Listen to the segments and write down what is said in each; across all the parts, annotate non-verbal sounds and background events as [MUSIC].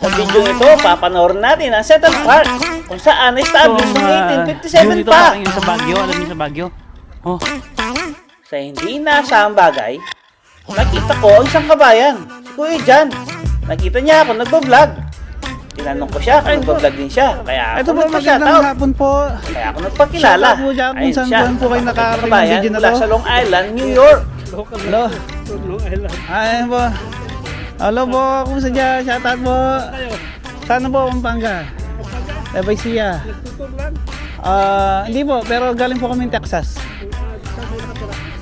Sa video ito, papanoorin natin ang Central Park kung saan na-establish noong 1857 Dito pa. yun sa Baguio, alam niyo sa Baguio. Oh, Sa hindi inaasahang bagay, nakita ko ang isang kabayan, si Kuya Jan. Nakita niya ako nagbablog. Tinanong ko siya kung nagbablog din siya. Kaya ako Ito po, magandang nagpa-shoutout. hapon po. Kaya ako nagpakilala. Shoutout po dyan kung Ayun saan siya. po kayo nakarating ng Kabayan video na mula to. sa Long Island, New York. Hello. Ayun po. Hello po, kumusta dyan? Shoutout po. Sana po, Pampanga. Labay siya. Ah, hindi po, pero galing po kami Texas.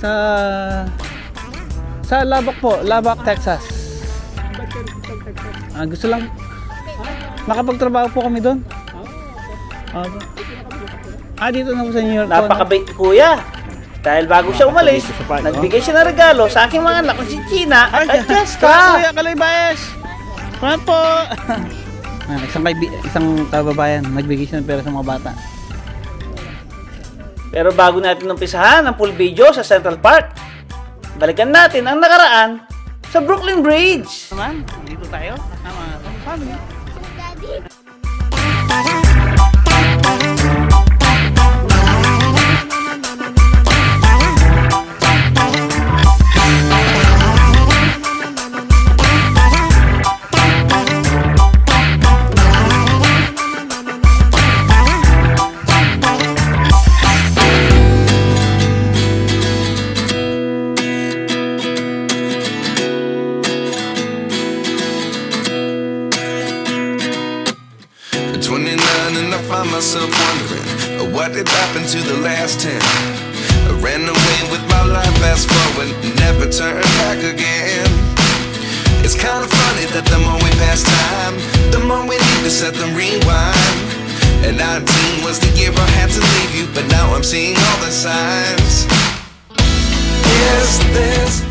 Sa sa Labak po, Labak, Texas. Ah, gusto lang nakapagtrabaho po kami doon. Opo. Ah, dito na po sa New York po. Napakabait ni Kuya. Dahil bago siya umalis, nagbigay siya ng regalo sa aking mga anak na si Gina at Kuya, Jessica. [LAUGHS] Kuya Kaloy Baez! Salamat po! [LAUGHS] Ah, isang, kaibi, isang kababayan, nagbigay siya ng pera sa mga bata. Pero bago natin umpisahan ang full video sa Central Park, balikan natin ang nakaraan sa Brooklyn Bridge. naman, dito tayo. Kasama, kasama niyo. At set the rewind. And 19 was the year I had to leave you, but now I'm seeing all the signs. Is this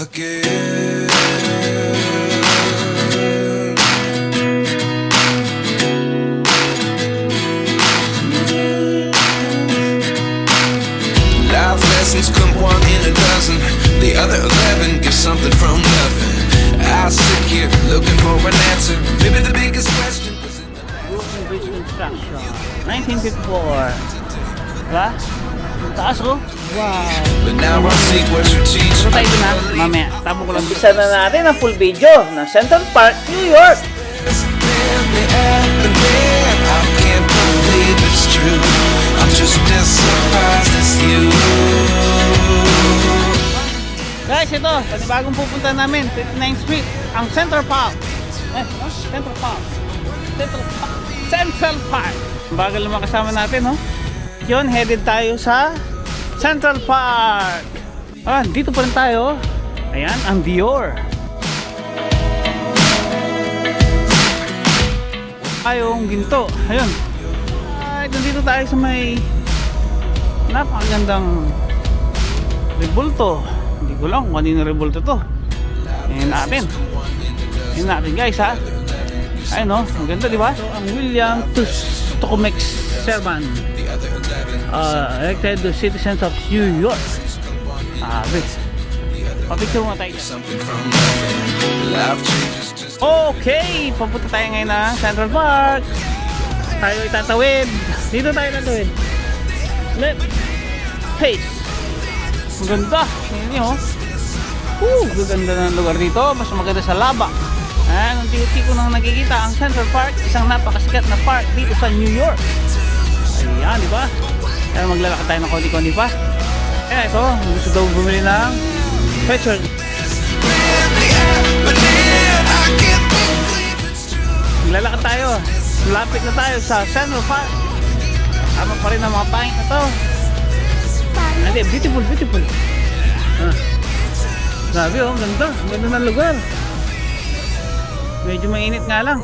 again. Lessons come one in a dozen. The other eleven give something from nothing. I sit here looking for an answer. Maybe the biggest question was in the Brooklyn Bridge Construction. 1954. Diba? Ang taas. Wow. But now I see what you teach. Ito tayo na. Mamaya, tabo ko lang. Umpisa na natin ang full video ng Central Park, New York. I can't believe it's true. I'm just as surprised as you. Guys, ito, panibagong pupunta namin, 59th Street, ang Central Park. Eh, no? Central Park. Central Park. Central Park. Bagal naman kasama natin, no? Yun, headed tayo sa Central Park. Ah, dito pa rin tayo. Ayan, ang Dior. Ayong ginto. Ayun. Ay, nandito tayo sa may napakagandang rebulto. Hindi ko lang kung kanino rebulto to. Ayan natin. Ayan natin guys ha. Ayun no, ang ganda di ba? So, ang William Tus Tocomex Servan. Uh, elected to citizens of New York. Wait. Papicture mo tayo. Okay, papunta tayo ngayon ng Central Park. Tayo itatawid. Dito tayo tatawid. Left. Face. Ang ganda. Tingnan nyo. Uh, gaganda ng lugar dito. Mas maganda sa Laba. Ayan, ang titi ko nang nakikita ang Central Park. Isang napakasikat na park dito sa New York. Ayan, di ba? Kaya maglalakad tayo ng konti-konti pa. Kaya ito, gusto daw bumili ng true. Maglalakad tayo. Lapit na tayo sa Central Park. Tama pa rin ang mga pangit na to. Hindi, beautiful, beautiful. Ah. Sabi oh, ganda. Ganda ng lugar. Medyo mainit nga lang.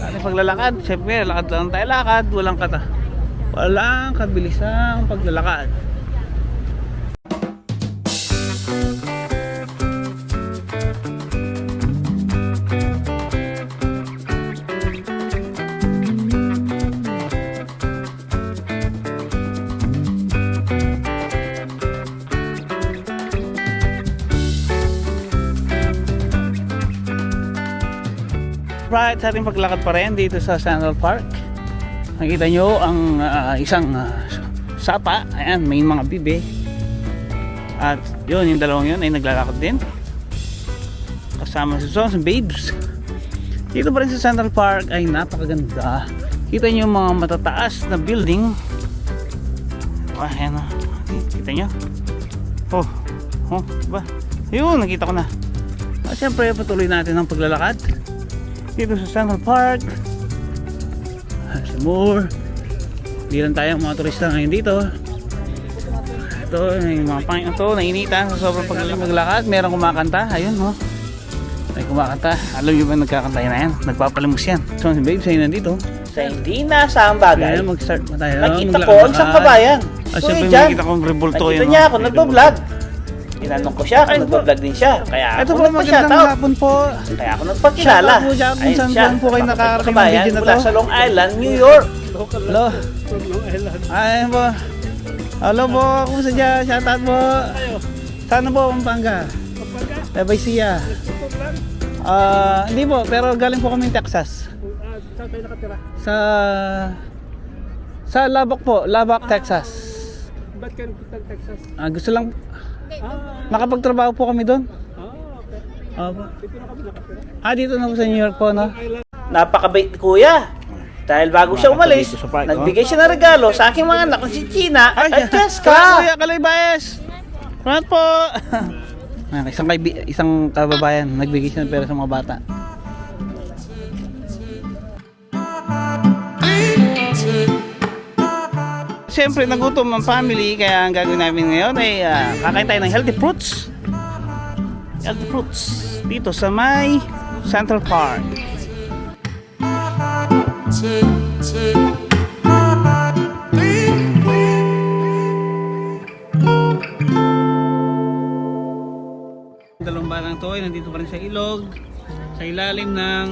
Ano paglalakad? Siyempre, lakad lang tayo lakad. Walang kata. Walang kabilisang paglalakad. Right sa ating paglakad pa rin dito sa Central Park. Nakita nyo ang ah, isang ah, sapa. Ayan, may mga bibe. At yun, yung dalawang yun ay naglalakad din. Kasama si Sons Babes. Dito pa rin sa Central Park ay napakaganda. Kita nyo yung mga matataas na building. Ayan o. Kita nyo? Oh, oh, ba? Yun, nakita ko na. At syempre, patuloy natin ang paglalakad. Dito sa Central Park. Ah, Si Moore. Hindi lang tayo mga turista ngayon dito. Ito, yung mga pangit na to, nainitan sa sobrang pagaling maglakad. Merong kumakanta. Ayun, oh. May kumakanta. Alam nyo ba nagkakanta na yan? Nagpapalimus yan. So, si Babe, sa'yo nandito. Sa hindi nasang bagay, Kaya mag-start pa tayo. nakita Maglakad- ko ang isang kabayan. Ah, syempre, Jan, makikita kong revolto nakita niya ako nagbablog. Tinanong ko siya kung nagbablog din siya. Kaya Ito ako po, magandang nagpa-shoutout. hapon po. Kaya ako nagpakilala. Shoutout po dyan kung saan siya, saan po kayo nakakarating ng kabayan video na mula to. sa Long Island, New York. Hello. Ay po. Hello po, kumusta dyan? Shoutout po. Sana po, Pampanga. Pampanga? Bye siya. Ah, hindi po, pero galing po kami Texas. Saan kayo nakatira? Sa sa Lubbock po, Lubbock, Texas. Ba't kayo nagpunta ng Texas? Ah, gusto lang Ah, nakapagtrabaho po kami doon. ah, okay. Opo. Dito na kami nakatira. Ah, dito na po sa New York po, no? Napakabait ni kuya. Dahil bago siya umalis, sa oh. nagbigay siya ng regalo sa aking mga anak na si China at Kaya, Jessica. Kuya Kaloy Baez! Salamat po! [LAUGHS] Ayan, isang, kaibi, isang kababayan, nagbigay siya ng pera sa mga bata. Siyempre, nagutom ang family, kaya ang gagawin namin ngayon ay ah, kakain tayo ng healthy fruits. Healthy fruits. Dito sa may Central Park. Dalawang batang to ay nandito pa rin sa ilog sa ilalim ng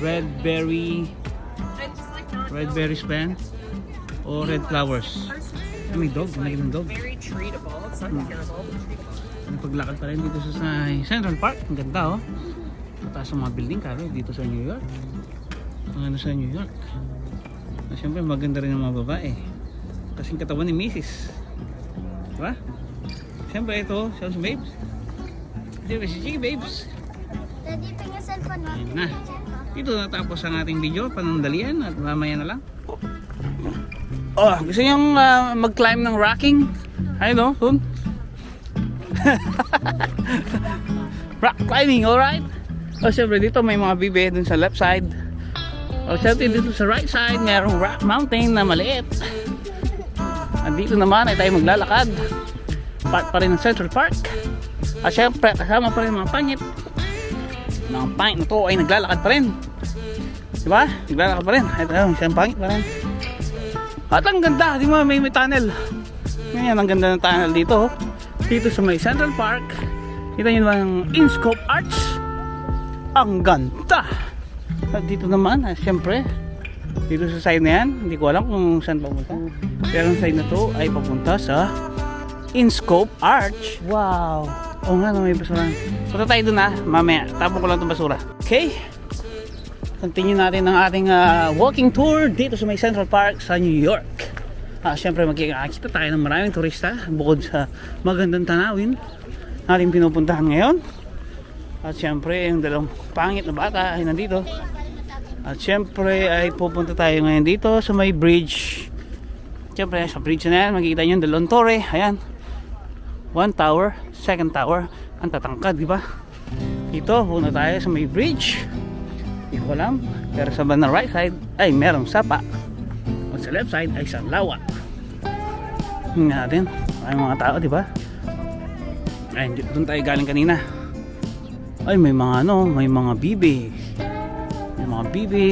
red berry red berry span o red flowers Ay, may dog, may ng dog very treatable. It's not terrible. Ang paglakad pa rin dito sa, sa Central Park ang ganda oh mataas ang mga building karo dito sa New York ang ano sa New York at syempre maganda rin ang mga babae kasing katawan ni Mrs. diba? syempre ito Shells Babes Siyempre si Chiki Babes Daddy, tingin cellphone mo. Ayun na. Dito natapos ang ating video, panandalian at mamaya na lang. Oh, gusto niyo uh, mag-climb ng rocking? Ayun no, dun. [LAUGHS] Rock climbing, alright? Oh, syempre dito may mga bibe dun sa left side. Oh, syempre dito sa right side, mayroong rock mountain na maliit. At dito naman ay tayo maglalakad. Part pa rin ng Central Park. At syempre, kasama pa rin mga pangit ng pangit na to ay naglalakad pa rin. Diba? Naglalakad pa rin. Ito, isang pangit pa rin. At ang ganda, di ba? May, may tunnel. Ganyan, ang ganda ng tunnel dito. oh. Dito sa may Central Park. Kita nyo ang Inscope Arch? Ang ganda! At dito naman, ah, syempre, dito sa side na yan, hindi ko alam kung saan papunta. Pero ang side na to ay papunta sa Inscope Arch. Wow! Oo nga, may basura. Punta tayo dun ah, mamaya. Tapon ko lang itong basura. Okay? Continue natin ang ating ah, walking tour dito sa may Central Park sa New York. Ah, Siyempre magkikakita tayo ng maraming turista bukod sa magandang tanawin natin pinupuntahan ngayon. At siyempre yung dalawang pangit na bata ay nandito. At siyempre ay pupunta tayo ngayon dito sa may bridge. Siyempre sa bridge na yan makikita nyo yung dalawang torre. Ayan. One tower, second tower. Ang tatangkad, di ba? Dito, pupunta tayo sa may bridge. Hindi ko alam. Pero sa bandang right side ay merong sapa. At sa left side ay isang lawa. Tingnan natin. Ay mga tao, di ba? Ay, doon tayo galing kanina. Ay, may mga ano, may mga bibi. May mga bibi.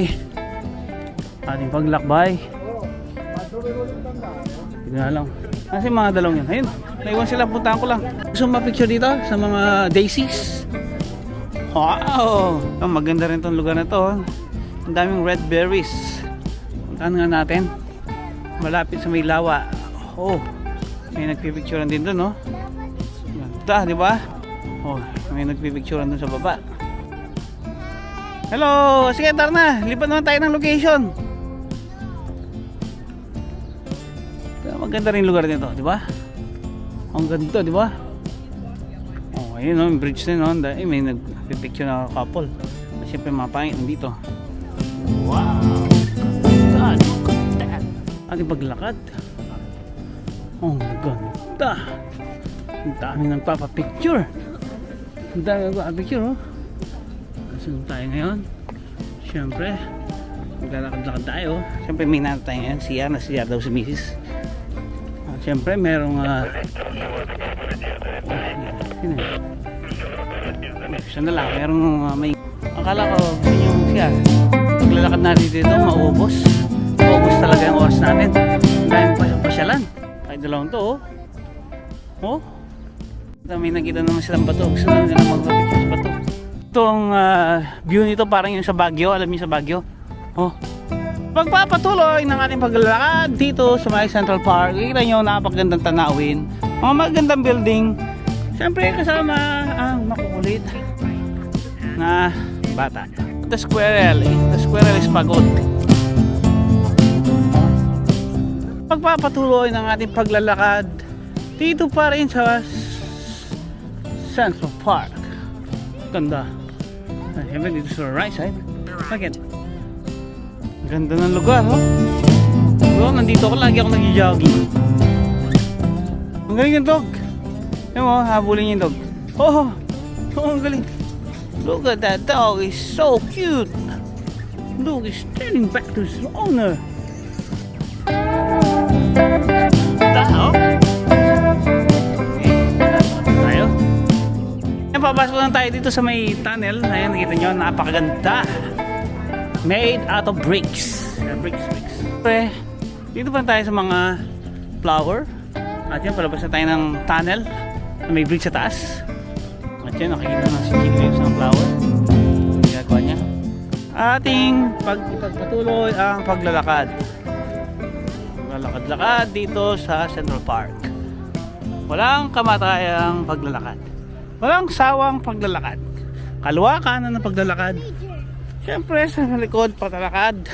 Ating paglakbay. Hindi na lang. Kasi mga dalawang yan. Ayun, naiwan sila. Puntahan ko lang. Gusto mo picture dito sa mga daisies? Wow! Oh, maganda rin tong lugar na to. oh. Ang daming red berries. Puntahan nga natin. Malapit sa may lawa. Oh, may nagpipicturean din doon, no? Ganda, di ba? Oh, may nagpipicturean doon sa baba. Hello! Sige, tara na. Lipat naman tayo ng location. Maganda rin lugar nito, di ba? Ang ganda, di ba? Oh, ayun oh, yung bridge na yun. oh. Eh, may nag-picture na couple. Siyempre, mga pangit nandito. Wow! God, look at that! Ating paglakad. Oh, ang ganda! Ang dami nagpapapicture. Ang dami nagpapapicture, oh. Saan tayo ngayon? Siyempre, maglalakad-lakad tayo. Siyempre, may nata tayo ngayon. Siya na siya daw si Mrs. At siyempre, merong... Uh, Siya na lang. Merong uh, may... Akala ko, yun yung siya. Maglalakad natin dito, maubos. Maubos talaga yung oras natin. Ang daming pa- pasyalan. Kahit dalawang to, oh. Oh? May nakita naman silang bato. Gusto naman nila magpapicture sa bato. Itong ah, view nito parang yung sa Baguio. Alam niyo sa Baguio? Oh. Pagpapatuloy ng ating paglalakad dito sa may Central Park, kita nyo napakagandang tanawin. Mga magandang building. Siyempre kasama ang makukulit na bata. The squirrel. eh. The squirrel is pagod. Pagpapatuloy ng ating paglalakad dito pa rin sa Central Park. Ganda. Siyempre dito sa right side. Bakit? Ganda ng lugar, oh. Bro, nandito ako lagi ako nag-jogging. Ang galing ng dog. Ayan mo, habulin yung dog. Oh, oh, ang galing. Look at that dog, he's so cute. Look, he's turning back to his owner. Okay, tayo. Ayan, papasok lang tayo dito sa may tunnel. Ayan, nakita nyo, napakaganda. Made out of bricks. Yeah, bricks, bricks. Pre, dito pa tayo sa mga flower. At yan, palabas na tayo ng tunnel na may bridge sa taas. At yan, nakikita na si Chico dito sa flower. Ginagawa niya. Ating pag ipagpatuloy ang paglalakad. Lalakad-lakad dito sa Central Park. Walang kamatayang paglalakad. Walang sawang paglalakad. Kalwa kanan ng paglalakad. Siyempre sa likod patalakad.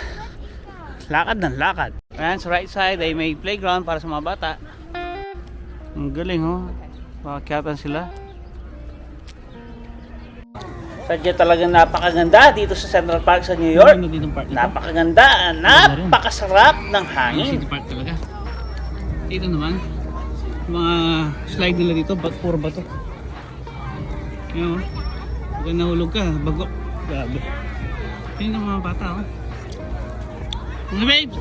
Lakad ng lakad. Ayan sa right side ay may playground para sa mga bata. Ang galing oh. Makakyatan sila. Sadya talagang napakaganda dito sa Central Park sa New York. Napakaganda, napakasarap ng hangin. City Park talaga. Dito naman, mga slide nila dito, ba't puro bato. Yan o. Pag nahulog ka, bagok. Grabe. Yan ang mga bata o. Mga babes!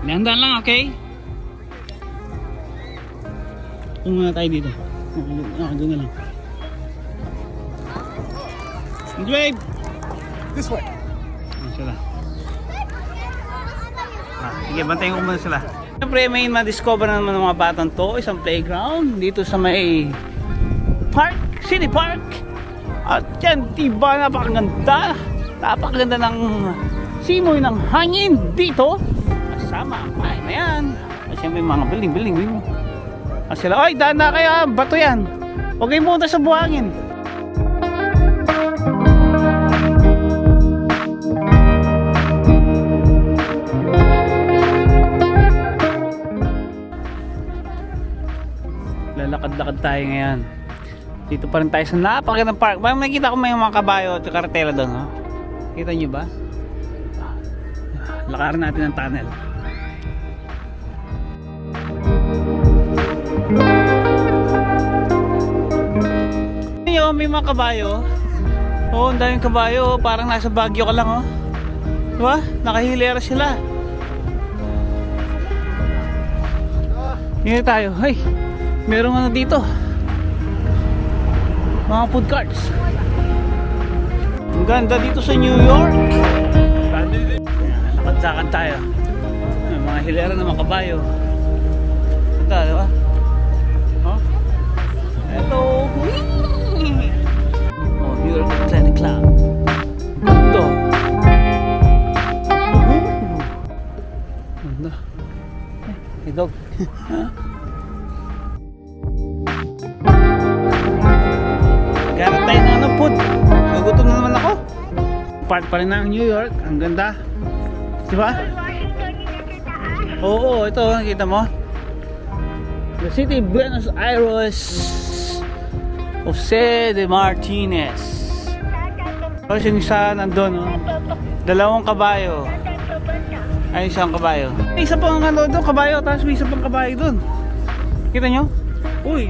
Dahan-dahan lang, okay? Kung muna tayo dito. Ah, doon na lang. Babe! This way. Ayan sila. Ah, sige, bantayin ko muna sila. Siyempre, may ma-discover na naman ng mga batang to, isang playground dito sa may park, city park. At yan, diba, napakaganda. Napakaganda ng simoy ng hangin dito. Kasama ang bahay na yan. At siyempre, mga building, building, building. At sila, ay, daan na kaya, bato yan. Huwag kayong pumunta sa buhangin. lalakad-lakad tayo ngayon. Dito pa rin tayo sa napakagandang park. Ba, nakita ko may mga kabayo at karatela doon. Oh. Kita nyo ba? Lakarin natin ang tunnel. Nyo, may mga kabayo. Oh, ang daming kabayo. Parang nasa Baguio ka lang, oh. Diba? Nakahilera sila. Dito tayo. Hey, merong ano dito. Mga food carts. Ang ganda dito sa New York. Ayan, Lakad-lakad tayo. Ayan, mga hilera ng mga kabayo. Ganda, di ba? Oh. Hello. 10 o'clock. Ito. Ganda. Eh. Hey, dog. [LAUGHS] Garap tayo ng ano, food. Nagutom na naman ako. Part pa rin ng New York. Ang ganda. Di ba? Oo, ito. Nakita mo? The city of Buenos Aires. Jose de Martinez. Tapos yung isa nandun, oh. Dalawang kabayo. Ay, isang kabayo. May isa pang ano doon, kabayo. Tapos may isa pang kabayo doon. Kita nyo? Uy!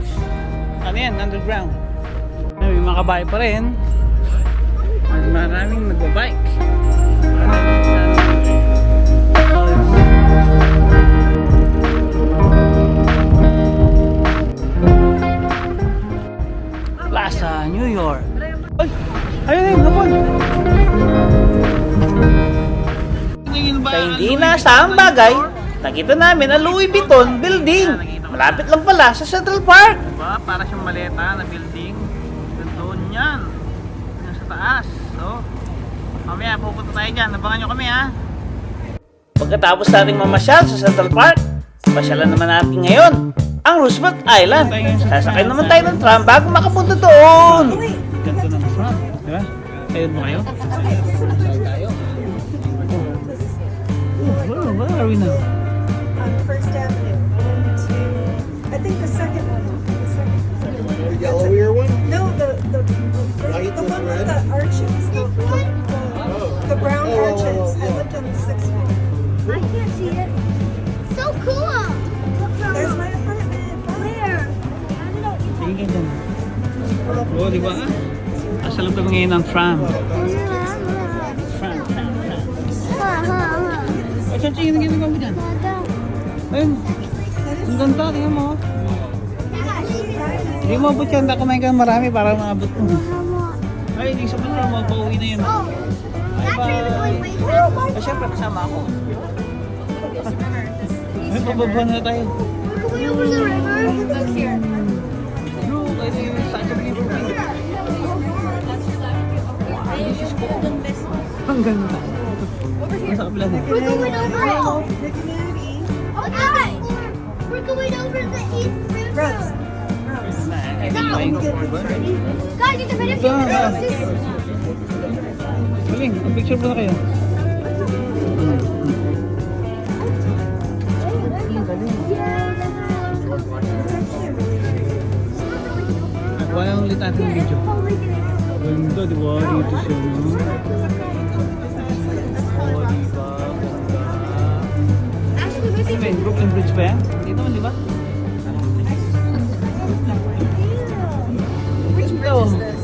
Ano yan? Underground. Ay, May mga kabayo pa rin. Maraming nagbabike. Hindi naasahang bagay, nakita namin ang Louis Vuitton building. Malapit lang pala sa Central Park. Diba? Para siyang maleta na building. Doon yan. Yan sa taas. So, mamaya pupunta tayo dyan. Abangan nyo kami ha. Pagkatapos nating mamasyal sa Central Park, pasyalan naman natin ngayon ang Roosevelt Island. Sasakay naman tayo ng tram bago makapunta doon. Ganito ng front. Di ba? Ayun mo kayo? Are we now? On First Avenue, going to, I think the second one. The second one. The yellowier one? No, the, the, the, the one with the arches, the, the, the brown oh, oh, oh, arches. I lived on the sixth floor. I can't see it. So cool. There's my apartment. Where? I don't know. Sige ka dyan. Oo, di ba? Ah, Asa lang kami ngayon ng tram. Tram, Chan, yung ginagawa mo dyan? Ayun. Ang ganda, tingnan mo. Hindi mo abot yan, kumain ka marami para maabot mo. Ay, hindi sa pala, magpauwi na yun. Now. Ay, syempre, kasama ako. Ay, pababa na tayo. Ang ganda. Kabila na. We're going over it. Oh, Nick and Abby. guys. We're going over the East River. Rose. Rose. Guys, it's a bit of ang picture muna kayo. Kuha lang ulit natin yung video. Ganda, di ba? No? Actually, we're Ano ba yun? Brooklyn Bridge ba yan? Dito man, di ba? Which bridge is this?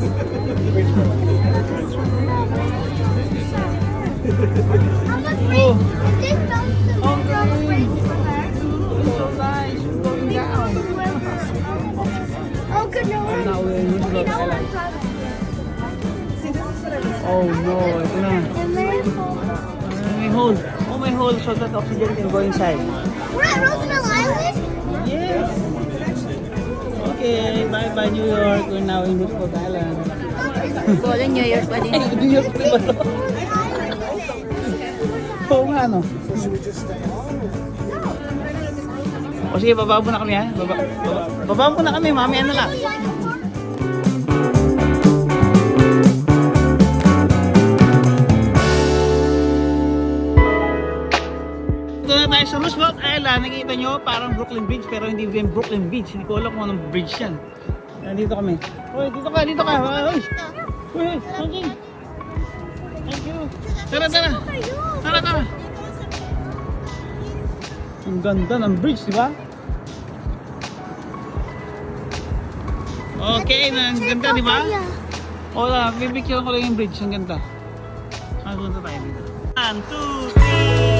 I'm afraid this bounce the Oh, from galing. rainforest. So nice, you're going down. Oh, good no. Now we're in Okay, Roosevelt now Island. I'm traveling. See, this is what I was Oh no, ito na. And there's Uh, may hole. May hole so that oxygen can go inside. We're at Roosevelt Island? Yes. Okay, bye bye New York. We're now in Roosevelt Island. Golden New Year's pa din. New York di ba? Oo nga no. O sige, baba muna kami ha. Baba, baba, baba muna kami, mamaya na lang. Sa Roosevelt Island. Nakikita nyo, parang Brooklyn Bridge, pero hindi din Brooklyn Beach. Hindi ko alam kung anong bridge yan. Nandito kami. Uy, dito ka, dito ka. Uy, uy. Thank you. Tara, tara. Tara, tara. Ang ganda ng bridge, di ba? Okay, ang ganda, di ba? Wala, pipicture ko lang yung bridge. Ang ganda. Ang ganda tayo dito. One, two, three.